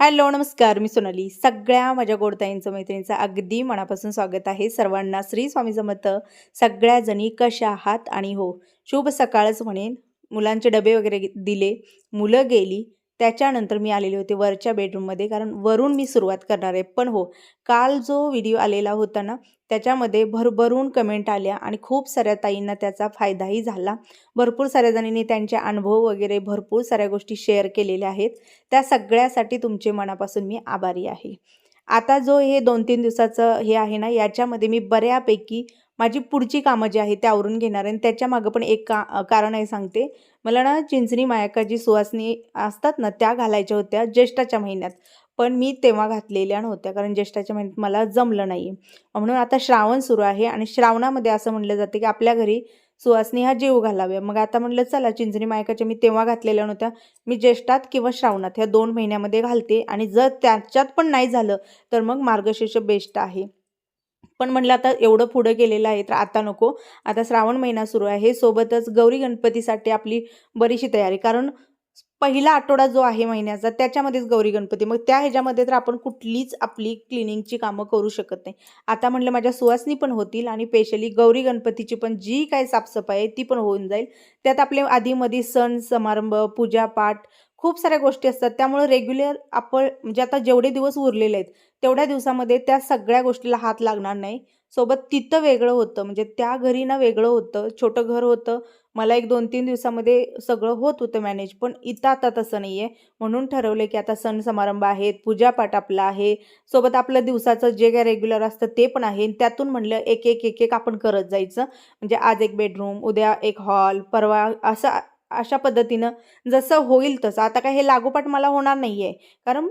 Hello नमस्कार. मी सोनाली. सगळ्या माझ्या गोडताईंचं मैत्रिणीचं अगदी मनापासून स्वागत आहे. सर्वांना श्री स्वामी समर्थ. सगळ्या जणी कशा आहात? आणि हो शुभ सकाळच म्हणेन. मुलांचे डबे वगैरे दिले. मुलं गेली. त्याच्यानंतर मी आलेले होते वरच्या बेडरूममध्ये कारण वरून मी सुरुवात करणार आहे. पण हो काल जो व्हिडिओ आलेला होता ना त्याच्यामध्ये भरभरून कमेंट आल्या आणि खूप साऱ्या ताईंना त्याचा फायदाही झाला. भरपूर साऱ्या जणींनी त्यांचे अनुभव वगैरे भरपूर साऱ्या गोष्टी शेअर केलेल्या आहेत. त्या सगळ्यासाठी तुमचे मनापासून मी आभारी आहे. आता जो हे दोन तीन दिवसाचं हे आहे ना याच्यामध्ये मी बऱ्यापैकी माझी पुढची कामं जी आहेत ते आवरून घेणार आहे. आणि त्याच्या मागं पण एक का कारण आहे सांगते. मला ना चिंचणी मायकाची सुवासनी असतात ना त्या घालायच्या होत्या ज्येष्ठाच्या महिन्यात. पण मी तेव्हा घातलेल्या नव्हत्या कारण ज्येष्ठाच्या महिन्यात मला जमलं नाही म्हणून आता श्रावण सुरू आहे आणि श्रावणामध्ये असं म्हटलं जातं की आपल्या घरी सुवासनी हा जीव घालाव्या. मग आता म्हटलं चला चिंचणी मायकाच्या मी तेव्हा घातलेल्या नव्हत्या. मी ज्येष्ठात किंवा श्रावणात ह्या दोन महिन्यामध्ये घालते आणि जर त्याच्यात पण नाही झालं तर मग मार्गशीर्ष बेस्ट आहे. पण म्हटलं आता एवढं पुढं गेलेलं आहे तर आता नको. आता श्रावण महिना सुरू आहे सोबतच गौरी गणपतीसाठी आपली बरीचशी तयारी. कारण पहिला आठवडा जो आहे महिन्याचा त्याच्यामध्येच गौरी गणपती. मग त्या ह्याच्यामध्ये तर आपण कुठलीच आपली क्लिनिंगची कामं करू शकत नाही. आता म्हटलं माझ्या सुवासनी पण होतील आणि स्पेशली गौरी गणपतीची पण जी काय साफसफाई आहे ती पण होऊन जाईल. त्यात आपले आधीमध्ये सण समारंभ पूजापाठ खूप साऱ्या गोष्टी असतात. त्यामुळे रेग्युलर आपण म्हणजे आता जेवढे दिवस उरलेले आहेत तेवढ्या दिवसामध्ये त्या सगळ्या गोष्टीला हात लागणार नाही. सोबत तिथं वेगळं होतं म्हणजे त्या घरी ना वेगळं होतं. छोटं घर होतं. मला एक दोन तीन दिवसामध्ये सगळं होत होतं मॅनेज पण इथं आता तसं नाही आहे म्हणून ठरवलं की आता सण समारंभ आहेत पूजापाठ आपला आहे. सोबत आपलं दिवसाचं जे काय रेग्युलर असतं ते पण आहे. त्यातून म्हणलं एक एक एक एक आपण करत जायचं. म्हणजे आज एक बेडरूम उद्या एक हॉल परवा असं अशा पद्धतीनं जसं होईल तसं. आता काय हे लागोपाठ मला होणार नाही आहे कारण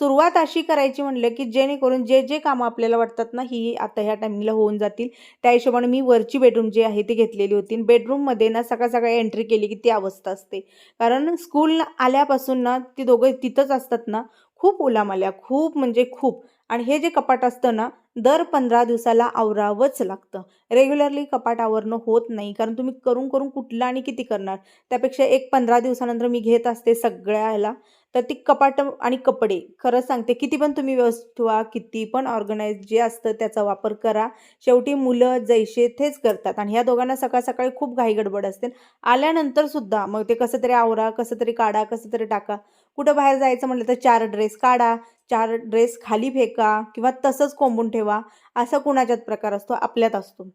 सुरुवात अशी करायची म्हणलं की जेणेकरून जे जे कामं आपल्याला वाटतात ना ही आता ह्या टायमिंगला होऊन जातील. त्या हिशोबाने मी वरची बेडरूम जी आहे ती घेतलेली होती. बेडरूममध्ये ना सकाळ सकाळी एंट्री केली की ती अवस्था असते. कारण स्कूल आल्यापासून ना ती दोघं तिथंच असतात ना. खूप उलामाल्या खूप म्हणजे खूप. आणि हे जे कपाट असतं ना दर पंधरा दिवसाला आवरावंच लागतं. रेग्युलरली कपाट आवरणं होत नाही कारण तुम्ही करून करून कुठलं आणि किती करणार? त्यापेक्षा एक पंधरा दिवसानंतर मी घेत असते सगळ्याला तर ती कपाट आणि कपडे खरंच सांगते किती पण तुम्ही व्यवस्थित व्हा किती पण ऑर्गनाईज जे असतं त्याचा वापर करा. शेवटी मुलं जैसे तेच करतात आणि ह्या दोघांना सकाळ सकाळी खूप घाई गडबड असते. आल्यानंतर सुद्धा मग ते कसं तरी आवरा कसं तरी काढा कसं तरी टाका. कुठं बाहेर जायचं म्हटलं तर चार ड्रेस काढा चार ड्रेस खाली फेका किंवा तसंच कोंबून ठेवा. असा कुणाच्यात प्रकार असतो? आपल्यात असतो.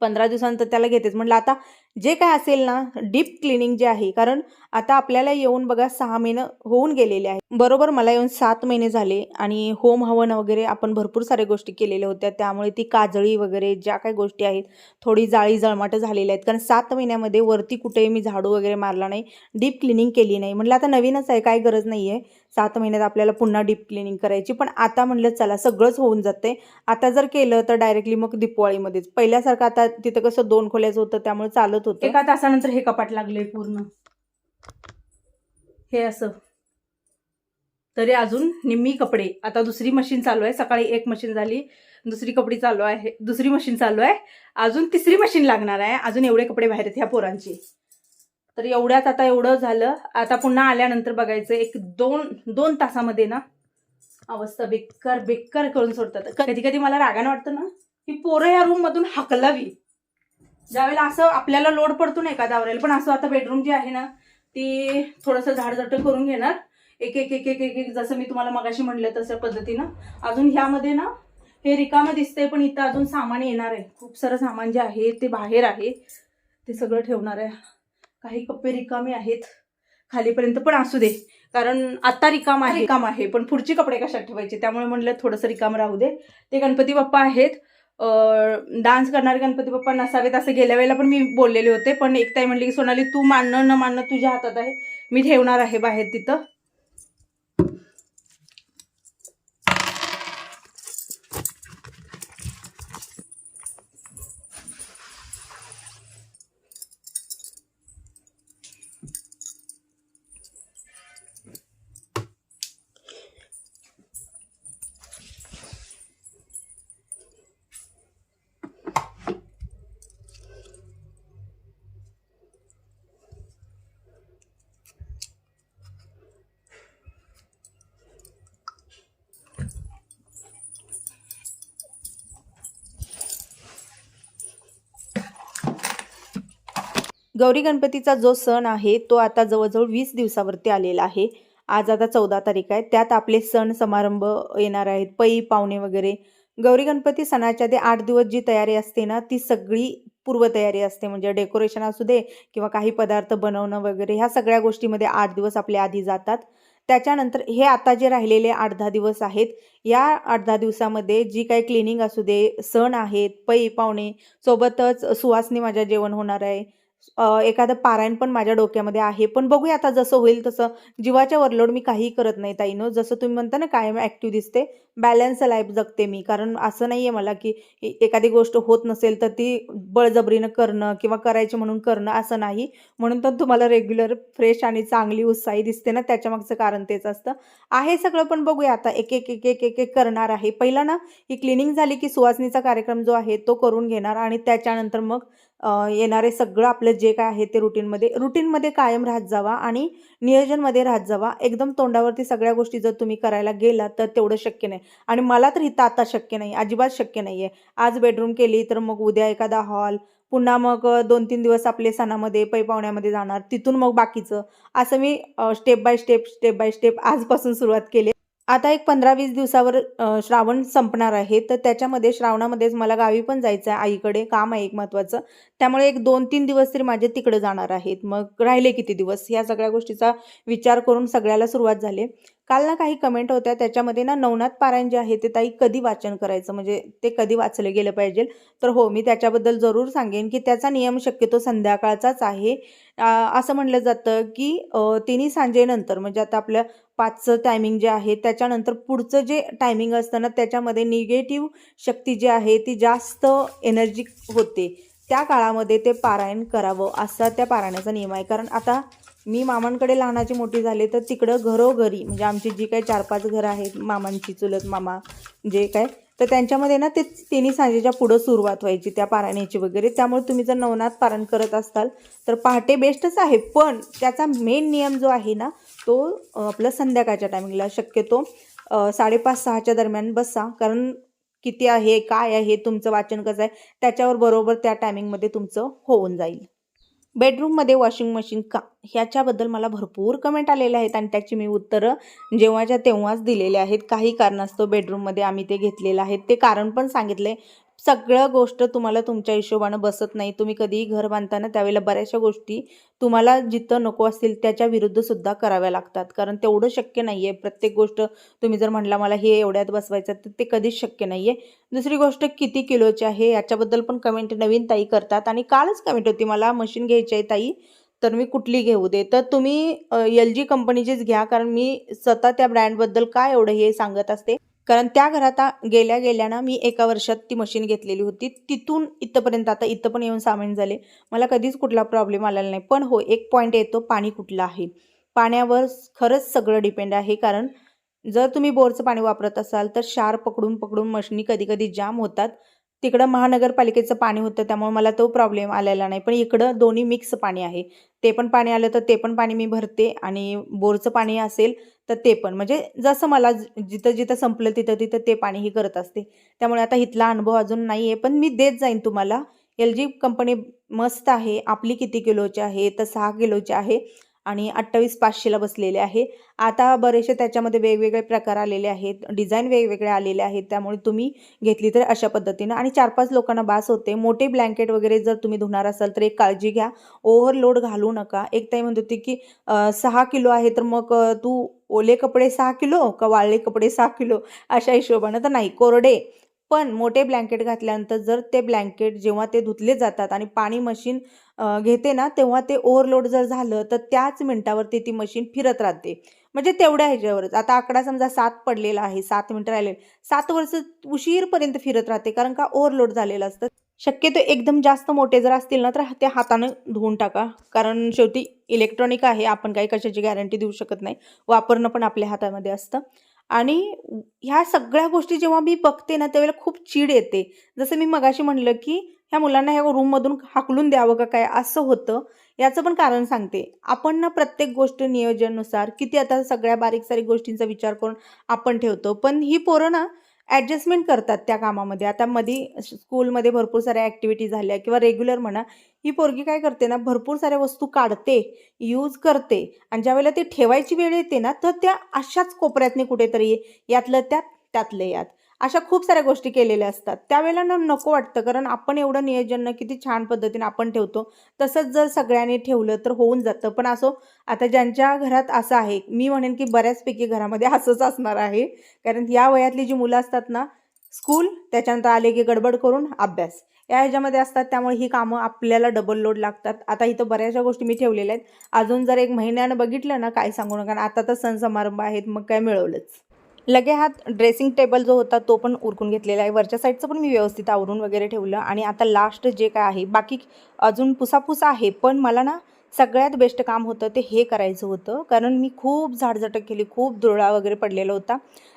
पंधरा दिवसानंतर त्याला घेतेच. म्हटलं आता जे काय असेल ना डीप क्लिनिंग जे आहे कारण आता आपल्याला येऊन बघा सहा महिने होऊन गेलेले आहे बरोबर मला येऊन सात महिने झाले आणि होम हवन वगैरे आपण भरपूर साऱ्या गोष्टी केलेल्या होत्या. त्यामुळे ती काजळी वगैरे ज्या काही गोष्टी आहेत थोडी जाळी जळमाटं झालेल्या आहेत. कारण सात महिन्यामध्ये वरती कुठेही मी झाडू वगैरे मारला नाही डीप क्लिनिंग केली नाही. म्हटलं आता नवीनच आहे काय गरज नाही आहे सात महिन्यात आपल्याला पुन्हा डीप क्लिनिंग करायची. पण आता म्हटलं चला सगळंच होऊन जाते आता जर केलं तर डायरेक्टली मग दिपवाळीमध्येच. पहिल्यासारखं आता तिथं कसं दोन खोल्याचं होतं त्यामुळे चालत होतं. एका तासानंतर हे कपाट लागले पूर्ण. हे असं. तरी अजून निम्मी कपडे. आता दुसरी मशीन चालू आहे. सकाळी एक मशीन झाली. दुसरी कपडे चालू आहे. दुसरी मशीन चालू आहे. अजून तिसरी मशीन लागणार आहे. अजून एवढे कपडे बाहेर आहेत ह्या पोरांचे. तर एवढ्यात आता एवढं झालं. आता पुन्हा आल्यानंतर बघायचं. एक दोन दोन तासामध्ये ना अवस्था बेकार बेकार करून सोडतात. कधी कधी मला रागानं वाटतं ना की पोरं या रूम मधून हकलावी. ज्यावेळेला असं आपल्याला लोड पडतो ना का दावरेल पण असं आता बेडरूम जी आहे ना ती थोडंसं झाडझट करून घेणार. एक एक एक एक एक एक जसं मी तुम्हाला मगाशी म्हणलं तसं पद्धतीनं. अजून ह्यामध्ये ना हे रिकामं दिसतंय पण इथं अजून सामान येणार आहे. खूप सारं सामान जे आहे ते बाहेर आहे. ते सगळं ठेवणार आहे. काही कप्पे रिकामे आहेत. खालीपर्यंत पण असू दे. कारण आता रिकाम आहे. रिकाम आहे पण पुढचे कपडे कशात ठेवायचे? त्यामुळे म्हणलं थोडंसं रिकाम राहू दे. ते गणपती बाप्पा आहेत. डान्स करणारे गणपती बाप्पा नसावेत असं गेल्या वेळेला पण मी बोललेले होते. पण एक ताई म्हणली की सोनाली तू मानणं न मानणं तुझ्या हातात आहे. मी ठेवणार आहे बाहेर तिथं. गौरी गणपतीचा जो सण आहे तो आता जवळजवळ वीस दिवसावरती आलेला आहे. आज आता चौदा तारीख आहे. त्यात आपले सण समारंभ येणार आहेत. पै पाहुणे वगैरे. गौरी गणपती सणाच्या आधी आठ दिवस जी तयारी असते ना ती सगळी पूर्वतयारी असते. म्हणजे डेकोरेशन असू दे किंवा काही पदार्थ बनवणं वगैरे ह्या सगळ्या गोष्टीमध्ये आठ दिवस आपले आधी जातात. त्याच्यानंतर हे आता जे राहिलेले आठ दहा दिवस आहेत या आठ दहा दिवसामध्ये जी काही क्लिनिंग असू दे सण आहेत पै पाहुणे सोबतच सुवासनी माझ्या जेवण होणार आहे. एखादं पारायण पण माझ्या डोक्यामध्ये आहे. पण बघूया आता जसं होईल तसं. जीवाच्या वरलोड मी काही करत नाही ताईनो जसं तुम्ही म्हणता ना कायम ॲक्टिव्ह दिसते. बॅलन्स लाईफ जगते मी. कारण असं नाही आहे मला की एखादी गोष्ट होत नसेल तर ती बळजबरीनं करणं किंवा करायची म्हणून करणं असं नाही. म्हणून तर तुम्हाला रेग्युलर फ्रेश आणि चांगली उत्साही दिसते ना त्याच्यामागचं कारण तेच असतं. आहे सगळं पण बघूया आता. एक एक एक एक एक एक करणार आहे. पहिला ना ही क्लिनिंग झाली की सुवासनीचा कार्यक्रम जो आहे तो करून घेणार आणि त्याच्यानंतर मग येणारे सगळं आपलं जे काय आहे ते रुटीनमध्ये रुटीनमध्ये कायम राहत जावा आणि नियोजनमध्ये राहत जावा. एकदम तोंडावरती सगळ्या गोष्टी जर तुम्ही करायला गेलात तर तेवढं शक्य नाही. आणि मला तर इथं आता शक्य नाही अजिबात शक्य नाही आहे आज बेडरूम केली तर मग उद्या एखादा हॉल पुन्हा मग दोन तीन दिवस आपले सणामध्ये पै पाहुण्यामध्ये जाणार तिथून मग बाकीचं. असं मी step by step step by step आजपासून सुरुवात केली. आता एक पंधरा वीस दिवसावर श्रावण संपणार आहे. तर त्याच्यामध्ये श्रावणामध्येच मला गावी पण जायचं आहे आईकडे. काम आहे एक महत्त्वाचं. त्यामुळे एक दोन तीन दिवस तरी माझे तिकडे जाणार आहेत. मग राहिले किती दिवस? ह्या सगळ्या गोष्टीचा विचार करून सगळ्याला सुरुवात झाली. काल ना काही कमेंट होत्या त्याच्यामध्ये ना नवनाथ पारायण जे आहे ते ताई कधी वाचन करायचं? म्हणजे ते कधी वाचलं गेलं पाहिजे? तर हो मी त्याच्याबद्दल जरूर सांगेन की त्याचा नियम शक्यतो संध्याकाळचाच आहे. असं म्हटलं जातं की तिन्ही सांजेनंतर म्हणजे आता आपल्या पाचचं टायमिंग जे आहे त्याच्यानंतर पुढचं जे टायमिंग असतं ना त्याच्यामध्ये निगेटिव्ह शक्ती जी आहे ती जास्त एनर्जिक होते. त्या काळामध्ये ते पारायण करावं असा त्या पारायणाचा नियम आहे. कारण आता मी मामांकडे लहानाची मोठी झाले तर तिकडं घरोघरी म्हणजे आमची जी काही चार पाच घरं आहेत मामांची चुलत मामा जे काय तर त्यांच्यामध्ये ना ते तिन्ही सांजेच्या पुढं सुरुवात व्हायची त्या पारायणाची वगैरे. त्यामुळे तुम्ही जर नवनाथ पारण करत असाल तर पहाटे बेस्टच आहे. पण त्याचा मेन नियम जो आहे ना तो आपलं संध्याकाळच्या टायमिंगला शक्यतो साडेपाच सहाच्या दरम्यान बसा. कारण किती आहे काय आहे तुमचं वाचन कसं आहे त्याच्यावर बरोबर त्या टायमिंगमध्ये तुमचं होऊन जाईल. बेडरूममध्ये वॉशिंग मशीन का? ह्याच्याबद्दल मला भरपूर कमेंट आलेले आहेत आणि त्याची मी उत्तरं जेव्हाच्या तेव्हाच दिलेले आहेत. काही कारणास्तव बेडरूममध्ये आम्ही ते घेतलेलं आहे ते कारण पण सांगितले सगळं गोष्ट तुम्हाला तुमच्या हिशोबानं बसत नाही. तुम्ही कधीही घर बांधताना त्यावेळेला बऱ्याचशा गोष्टी तुम्हाला जिथं नको असतील त्याच्या विरुद्ध सुद्धा कराव्या लागतात. कारण तेवढं शक्य नाही आहे प्रत्येक गोष्ट तुम्ही जर म्हणला मला हे एवढ्यात बसवायचं तर ते कधीच शक्य नाही आहे दुसरी गोष्ट किती किलोची आहे याच्याबद्दल पण कमेंट नवीन ताई करतात. आणि कालच कमेंट होती मला मशीन घ्यायची आहे ताई तर मी कुठली घेऊ दे? तर तुम्ही एल जी कंपनीचीच घ्या. कारण मी स्वतः त्या ब्रँडबद्दल काय एवढं हे सांगत असते? कारण त्या घरात गेल्या गेल्या ना मी एका वर्षात ती मशीन घेतलेली होती. तिथून इथंपर्यंत आता इथं पण येऊन सामान झाले. मला कधीच कुठला प्रॉब्लेम आलेला नाही. पण हो एक पॉईंट येतो पाणी कुठलं आहे? पाण्यावर खरंच सगळं डिपेंड आहे. कारण जर तुम्ही बोरचं पाणी वापरत असाल तर शार पकडून पकडून मशिनी कधी कधी जाम होतात. तिकडं महानगरपालिकेचं पाणी होतं त्यामुळे मला तो प्रॉब्लेम आलेला नाही. पण इकडं दोन्ही मिक्स पाणी आहे. ते पण पाणी आलं तर ते पण पाणी मी भरते आणि बोरचं पाणी असेल तर ते पण. म्हणजे जसं मला जिथं जिथं संपलं तिथं तिथं ते पाणीही करत असते. त्यामुळे आता इथला अनुभव अजून नाही आहे पण मी देत जाईन तुम्हाला. एल जी कंपनी मस्त आहे. आपली किती किलोची आहे? तर सहा किलोची आहे. आणि अठ्ठावीस पाचशेला बसलेले आहे. आता बरेचसे त्याच्यामध्ये वेगवेगळे प्रकार आलेले आहेत. डिझाईन वेगवेगळे आलेले आहेत. त्यामुळे तुम्ही घेतली तर अशा पद्धतीनं. आणि चार पाच लोकांना बास होते. मोठे ब्लँकेट वगैरे जर तुम्ही धुणार असाल तर एक काळजी घ्या. ओव्हरलोड घालू नका. एक ताई म्हणत होती की सहा किलो आहे तर मग तू ओले कपडे सहा किलो का वाळले कपडे सहा किलो? अशा हिशोबानं तर नाही. कोरडे. पण मोठे ब्लँकेट घातल्यानंतर जर ते ब्लँकेट जेव्हा ते धुतले जातात आणि पाणी मशीन घेते ना तेव्हा ते ओव्हरलोड जर झालं तर त्याच मिनटावरती ती मशीन फिरत राहते. म्हणजे तेवढ्या ह्याच्यावरच. आता आकडा समजा सात पडलेला आहे सात मिनटं राहिले. सात वर्ष उशीरपर्यंत फिरत राहते कारण का ओव्हरलोड झालेलं असतं. शक्यतो एकदम जास्त मोठे जर असतील ना तर ते हातानं धुवून टाका. कारण शेवटी इलेक्ट्रॉनिक आहे आपण काही कशाची गॅरंटी देऊ शकत नाही. वापरणं पण आपल्या हातामध्ये असतं. आणि ह्या सगळ्या गोष्टी जेव्हा मी बघते ना त्यावेळेला खूप चीड येते. जसं मी मगाशी म्हणलं की ह्या मुलांना ह्या रूममधून हाकलून द्यावं का काय? असं होतं. याचं पण कारण सांगते. आपण ना प्रत्येक गोष्ट नियोजनानुसार किती आता सगळ्या बारीक सारीक गोष्टींचा विचार करून आपण ठेवतो. पण ही पोरं ना ॲडजस्टमेंट करतात त्या कामामध्ये. आता मधी स्कूलमध्ये भरपूर साऱ्या ॲक्टिव्हिटी झाल्या किंवा रेग्युलर म्हणा ही पोरगी काय करते ना भरपूर साऱ्या वस्तू काढते यूज करते आणि ज्यावेळेला ती ठेवायची वेळ येते ना तर त्या अशाच कोपऱ्यातनी कुठेतरी यातलं त्यात त्यातलं यात. अशा खूप साऱ्या गोष्टी केलेल्या असतात. त्यावेळेला ना नको वाटतं कारण आपण एवढं नियोजन किती छान पद्धतीने आपण ठेवतो तसंच जर सगळ्यांनी ठेवलं तर होऊन जातं. पण असो आता ज्यांच्या घरात असं आहे मी म्हणेन की बऱ्याचपैकी घरामध्ये असंच असणार आहे. कारण या वयातली जी मुलं असतात ना स्कूल त्याच्यानंतर आले की गडबड करून अभ्यास. या ह्याच्यामध्ये असतात त्यामुळे ही कामं आपल्याला डबल लोड लागतात. आता इथं बऱ्याचशा गोष्टी मी ठेवलेल्या आहेत. अजून जर एक महिन्यानं बघितलं ना काय सांगू नका. आता तर सण समारंभ आहेत मग काय मिळवलंच. लगे हात ड्रेसिंग टेबल जो होता तो पण उरकून घेतलेला आहे. वरच्या साईडचं पण मी व्यवस्थित आवरून वगैरे ठेवलं. आणि आता लास्ट जे काय आहे बाकी अजून पुसापुसा आहे पण मला ना सगळ्यात बेस्ट काम होतं ते हे करायचं होतं. कारण मी खूप झाडझटक केली खूप धुळा वगैरे पडलेला होता.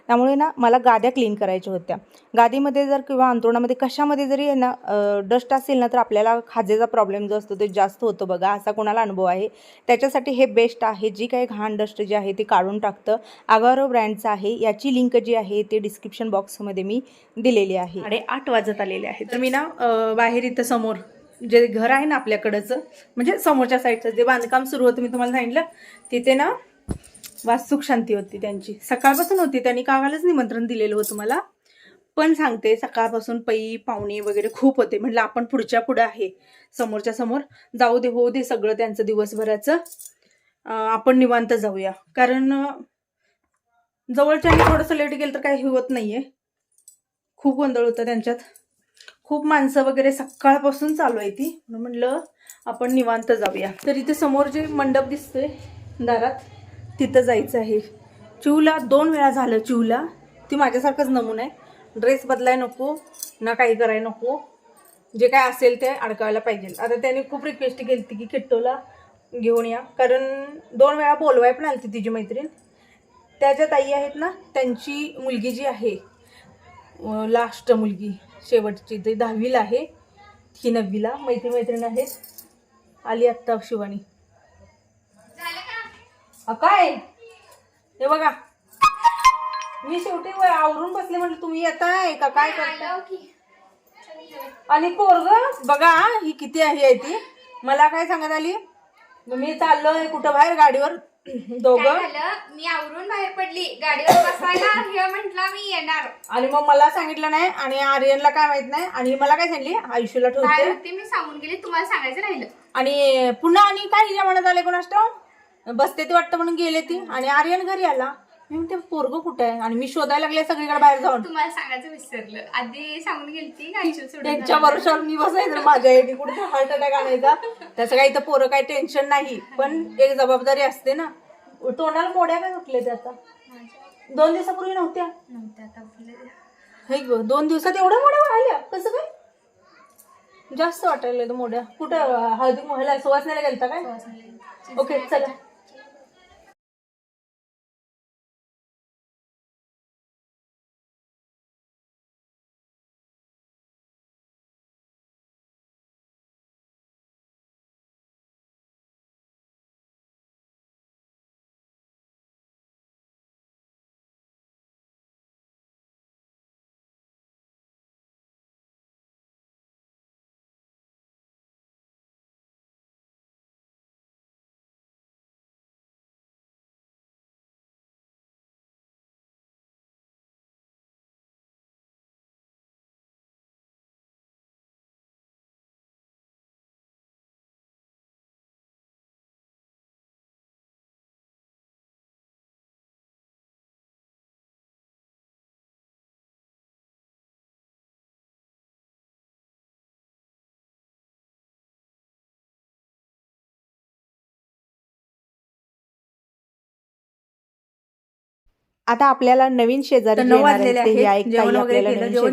त्यामुळे ना मला गाद्या क्लीन करायच्या होत्या. गादीमध्ये जर किंवा अंतरुणामध्ये कशामध्ये जरी ना डस्ट असेल ना तर आपल्याला खाजेचा प्रॉब्लेम जो असतो ते जास्त होतो बघा. असा कोणाला अनुभव आहे? त्याच्यासाठी हे बेस्ट आहे. जी काही घाण डस्ट जी आहे ती काढून टाकतं. आगारो ब्रँडचं आहे. याची लिंक जी आहे ते डिस्क्रिप्शन बॉक्समध्ये मी दिलेली आहे. आणि आठ वाजत आलेले आहे तर मी ना बाहेर इथं समोर जे घर आहे ना आपल्याकडचं म्हणजे समोरच्या साईडचं जे बांधकाम सुरू होतं मी तुम्हाला सांगितलं तिथे ना वास्तुक शांती होती त्यांची. सकाळपासून होती त्यांनी कावालाच निमंत्रण दिलेलं होतं मला. पण सांगते सकाळपासून पै पाहुणे वगैरे खूप होते. म्हटलं आपण पुढच्या पुढं आहे. समोरच्या समोर जाऊ दे हो दे सगळं त्यांचं दिवसभराचं. आपण निवांत जाऊया. कारण जवळच्या जवळच्याने थोडंसं लेट गेलं तर काही होत नाहीये. खूप गोंधळ होता त्यांच्यात. खूप माणसं वगैरे सकाळपासून चालू आहे ती. म्हणून आपण निवांत जाऊया. तर इथे समोर जे मंडप दिसतोय दारात तिथं जायचं आहे. चिवला दोन वेळा झालं चिवला. ती माझ्यासारखंच नमून आहे. ड्रेस बदलाय नको ना काही करायला नको. जे काय असेल ते अडकायला पाहिजे. आता त्याने खूप रिक्वेस्ट केली की किट्टोला घेऊन या. कारण दोन वेळा बोलवाय पण आली तिची मैत्रीण. त्या ताई आहेत ना त्यांची मुलगी जी आहे लास्ट मुलगी शेवटची ती दहावीला आहे ही नववीला. मैत्री मैत्रीण आहेत. आली आत्ता शिवानी. काय? हे बघा. मी शेवटी आवरून बसले म्हटलं तुम्ही येताय का? काय करता आणि पोरग बघा ही किती आहे आहे ती. मला काय सांगत आली? मी चाललोय कुठं बाहेर गाडीवर. काय दोघं झालं? मी आवरून बाहेर पडली. गाडीवर बसायला हे म्हंटल मी येणार. आणि मग मला सांगितलं नाही आणि आर्यनला काय माहीत नाही. आणि मला काय सांगली आयुष्यला बाहेर ठेवते होते मी सांगून गेले तुम्हाला सांगायचं राहिलं. आणि पुन्हा आणि काय हिच्या मनात आले कोणाष्ट बसते ती वाटतं म्हणून गेले ती. आणि आर्यन घरी आला. मी म्हणते पोरग कुठे आहे? आणि मी शोधायला लागले सगळीकडे बाहेर जाऊन. तुम्हाला सांगायचं विसरलं. आधी सांगून गेली ती गाडीवर सोडून त्यांच्या. वर्षावर मी बसायचं माझ्या आईने कुठे हार्ट अटॅक आणायचा. त्याचं काही तर पोरं काही टेन्शन नाही पण एक जबाबदारी असते ना. तोंडाला मोड्या काय सुटले ते आता? दोन दिवसापूर्वी नव्हत्या? नव्हत्या. हे दोन दिवसात एवढ्या मोड्या आल्या कसं काय? जास्त वाटायला मोड्या. कुठं हळदी ह्याला सुवासण्याला गेलता काय? ओके चला.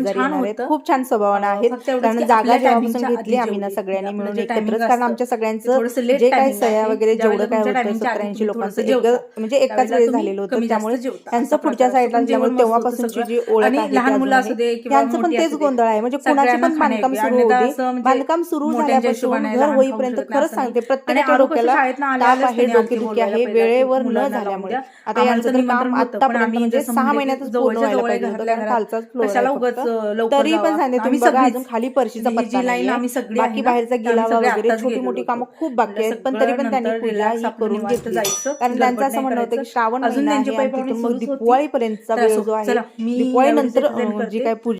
छान येणार आहेत. होतं. खूप छान स्वभावानं आहेत कारण जागा जेव्हापासून घेतली आम्ही ना. सगळ्यांनी मिळून जे timing एकत्रच कारण आमच्या सगळ्यांचं जे काही सह्या. वगैरे जेवढं काय होतं timingच्या आधी सत्तर ऐंशी तुम्ही लोकांचं. म्हणजे एकाच वेळी झालेलं होतं त्यामुळे. त्यांचं पुढच्या साईडला होतं तेव्हापासूनची जी. ओळख आहे लहान मुलं असू. दे त्यांचं पण तेच. गोंधळ आहे म्हणजे कुणाचे पण बांधकाम खाण्यापिण्यात सुरू होते म्हणजे बांधकाम सुरू झाल्यापासून घर होईपर्यंत खरंच सांगते. प्रत्येकाच्या डोक्याला शाळेतनं आल्या ताप आहे डोकेदुखी आहे वेळेवर न झाल्यामुळे. आता यांचं काम आतापर्यंत आम्ही म्हणजे सहा म्हणले की महिन्यातच जवळच्या जवळ घरातल्या उगाच तरी पण. सांगते तुम्ही बघा सगळीच- अजून खाली परशीचा पत्ता लाईन. आम्ही सगळी बाकी बाहेरचा सगळे वगैरे छोटी मोठी. कामं खूप बाकी आहेत पण तरी पण त्यांनी पूजा ही करून घेतली कारण त्यांचं असं म्हणणं होतं की श्रावण अजून महिना आहे मग वेळ जो आहे करते. जी काय पूजा